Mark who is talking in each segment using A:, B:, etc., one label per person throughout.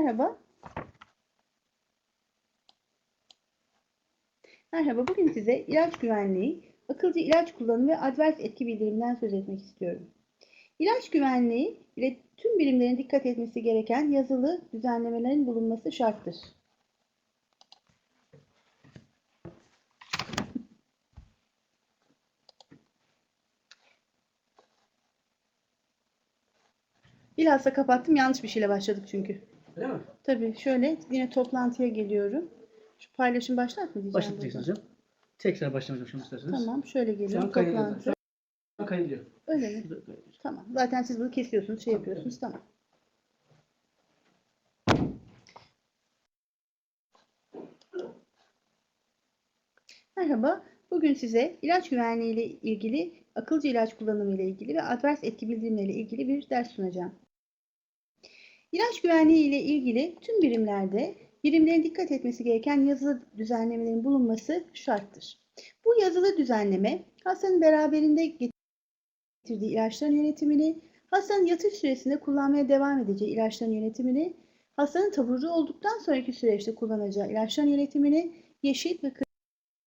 A: Merhaba. Merhaba, bugün size ilaç güvenliği, akılcı ilaç kullanımı ve advers etki bildiriminden söz etmek istiyorum. İlaç güvenliği ile tüm birimlerin dikkat etmesi gereken yazılı düzenlemelerin bulunması şarttır. Bilhassa kapattım, yanlış bir şeyle başladık çünkü.
B: Öyle mi?
A: Tabii şöyle yine toplantıya geliyorum. Şu paylaşım başlat mı diyeceğim?
B: Başlatacaksınız hocam. Tekrar başlamak hocam isterseniz.
A: Tamam şöyle
B: Şu
A: geliyorum
B: an kaydediyor.
A: toplantı.
B: Şu an kaydediyor.
A: Öyle mi?
B: Şurada kaydediyor.
A: Tamam. Zaten siz bunu kesiyorsunuz, şey yapıyorsunuz. Tamam. Merhaba. Bugün size ilaç güvenliği ile ilgili, akılcı ilaç kullanımı ile ilgili ve advers etki bildirimleri ile ilgili bir ders sunacağım. İlaç güvenliği ile ilgili tüm birimlerde birimlerin dikkat etmesi gereken yazılı düzenlemelerin bulunması şarttır. Bu yazılı düzenleme hastanın beraberinde getirdiği ilaçların yönetimini, hastanın yatış süresinde kullanmaya devam edeceği ilaçların yönetimini, hastanın taburcu olduktan sonraki süreçte kullanacağı ilaçların yönetimini, yeşil ve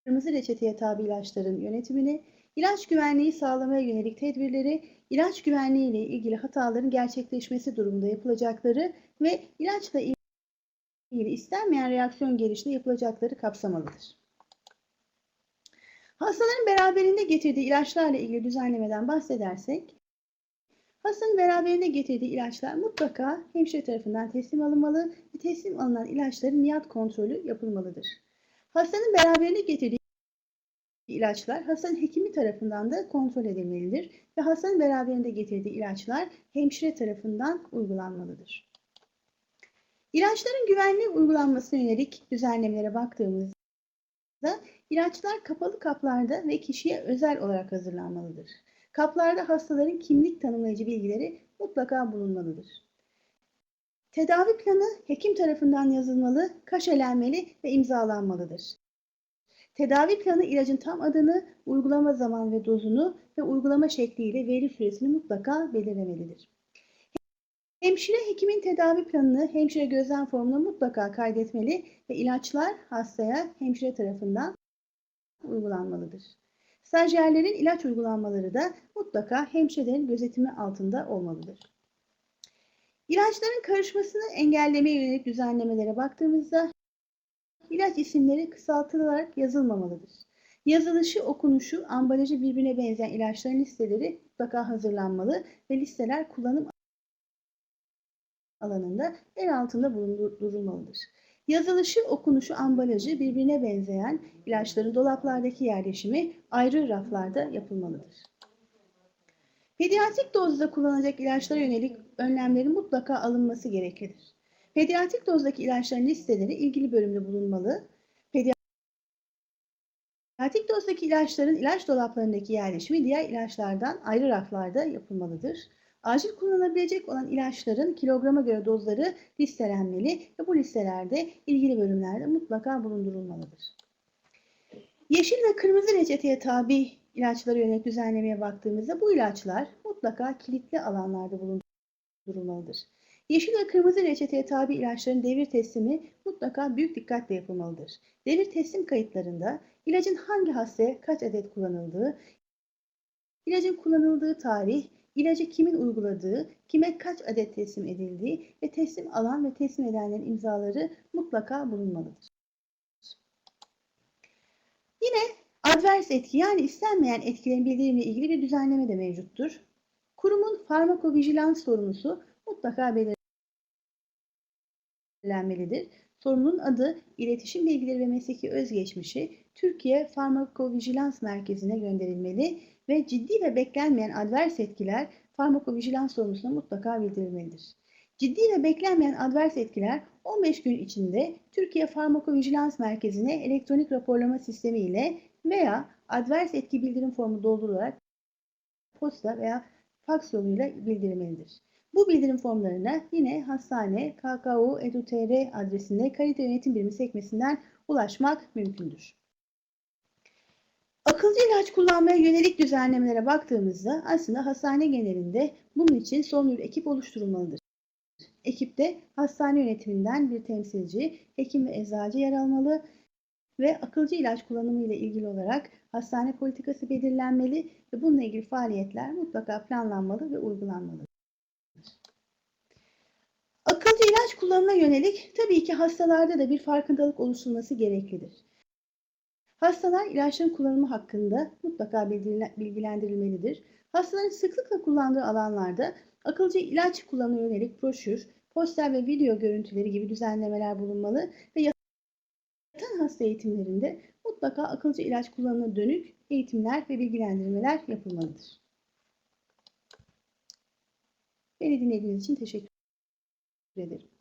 A: kırmızı reçeteye tabi ilaçların yönetimini, ilaç güvenliği sağlamaya yönelik tedbirleri, ilaç güvenliği ile ilgili hataların gerçekleşmesi durumunda yapılacakları ve ilaçla ilgili istenmeyen reaksiyon gelişinde yapılacakları kapsamalıdır. Hastaların beraberinde getirdiği ilaçlarla ilgili düzenlemeden bahsedersek, hastanın beraberinde getirdiği ilaçlar mutlaka hemşire tarafından teslim alınmalı ve teslim alınan ilaçların niyat kontrolü yapılmalıdır. Hastanın beraberinde getirdiği ilaçlar hastanın hekimi tarafından da kontrol edilmelidir ve hastanın beraberinde getirdiği ilaçlar hemşire tarafından uygulanmalıdır. İlaçların güvenli uygulanmasına yönelik düzenlemelere baktığımızda ilaçlar kapalı kaplarda ve kişiye özel olarak hazırlanmalıdır. Kaplarda hastaların kimlik tanımlayıcı bilgileri mutlaka bulunmalıdır. Tedavi planı hekim tarafından yazılmalı, kaşelenmeli ve imzalanmalıdır. Tedavi planı ilacın tam adını, uygulama zaman ve dozunu ve uygulama şekliyle veri süresini mutlaka belirlemelidir. Hemşire hekimin tedavi planını hemşire gözlem formuna mutlaka kaydetmeli ve ilaçlar hastaya hemşire tarafından uygulanmalıdır. Stajyerlerin ilaç uygulanmaları da mutlaka hemşirelerin gözetimi altında olmalıdır. İlaçların karışmasını engellemeye yönelik düzenlemelere baktığımızda ilaç isimleri kısaltılarak yazılmamalıdır. Yazılışı, okunuşu, ambalajı birbirine benzeyen ilaçların listeleri mutlaka hazırlanmalı ve listeler kullanım alanında el altında bulundurulmalıdır. Yazılışı, okunuşu, ambalajı birbirine benzeyen ilaçların dolaplardaki yerleşimi ayrı raflarda yapılmalıdır. Pediatrik dozda kullanılacak ilaçlara yönelik önlemlerin mutlaka alınması gereklidir. Pediatrik dozdaki ilaçların listeleri ilgili bölümde bulunmalı. Pediatrik dozdaki ilaçların ilaç dolaplarındaki yerleşimi diğer ilaçlardan ayrı raflarda yapılmalıdır. Acil kullanılabilecek olan ilaçların kilograma göre dozları listelenmeli ve bu listelerde ilgili bölümlerde mutlaka bulundurulmalıdır. Yeşil ve kırmızı reçeteye tabi ilaçlara yönelik düzenlemeye baktığımızda bu ilaçlar mutlaka kilitli alanlarda bulundurulmalıdır. Yeşil ve kırmızı reçeteye tabi ilaçların devir teslimi mutlaka büyük dikkatle yapılmalıdır. Devir teslim kayıtlarında ilacın hangi hastaya kaç adet kullanıldığı, ilacın kullanıldığı tarih, ilacı kimin uyguladığı, kime kaç adet teslim edildiği ve teslim alan ve teslim edenlerin imzaları mutlaka bulunmalıdır. Yine advers etki yani istenmeyen etkilerin bildirimle ilgili bir düzenleme de mevcuttur. Kurumun farmakovijilans sorumlusu mutlaka belirlenmelidir. Sorumlunun adı, iletişim bilgileri ve mesleki özgeçmişi Türkiye Farmakovijilans Merkezi'ne gönderilmeli ve ciddi ve beklenmeyen advers etkiler farmakovijilans sorumlusuna mutlaka bildirilmelidir. Ciddi ve beklenmeyen advers etkiler 15 gün içinde Türkiye Farmakovijilans Merkezi'ne elektronik raporlama sistemi ile veya advers etki bildirim formu doldurularak posta veya faks yoluyla bildirilmelidir. Bu bildirim formlarına yine hastane KKU edu.tr adresinde kalite yönetim birimi sekmesinden ulaşmak mümkündür. Akılcı ilaç kullanmaya yönelik düzenlemelere baktığımızda aslında hastane genelinde bunun için sorumlu bir ekip oluşturulmalıdır. Ekipte hastane yönetiminden bir temsilci, hekim ve eczacı yer almalı ve akılcı ilaç kullanımı ile ilgili olarak hastane politikası belirlenmeli ve bununla ilgili faaliyetler mutlaka planlanmalı ve uygulanmalıdır. Akılcı ilaç kullanımına yönelik tabii ki hastalarda da bir farkındalık oluşturulması gereklidir. Hastalar ilaçların kullanımı hakkında mutlaka bilgile- bilgilendirilmelidir. Hastaların sıklıkla kullandığı alanlarda akılcı ilaç kullanımına yönelik broşür, poster ve video görüntüleri gibi düzenlemeler bulunmalı ve yatan hasta eğitimlerinde mutlaka akılcı ilaç kullanımına dönük eğitimler ve bilgilendirmeler yapılmalıdır. Beni dinlediğiniz için teşekkür ederim.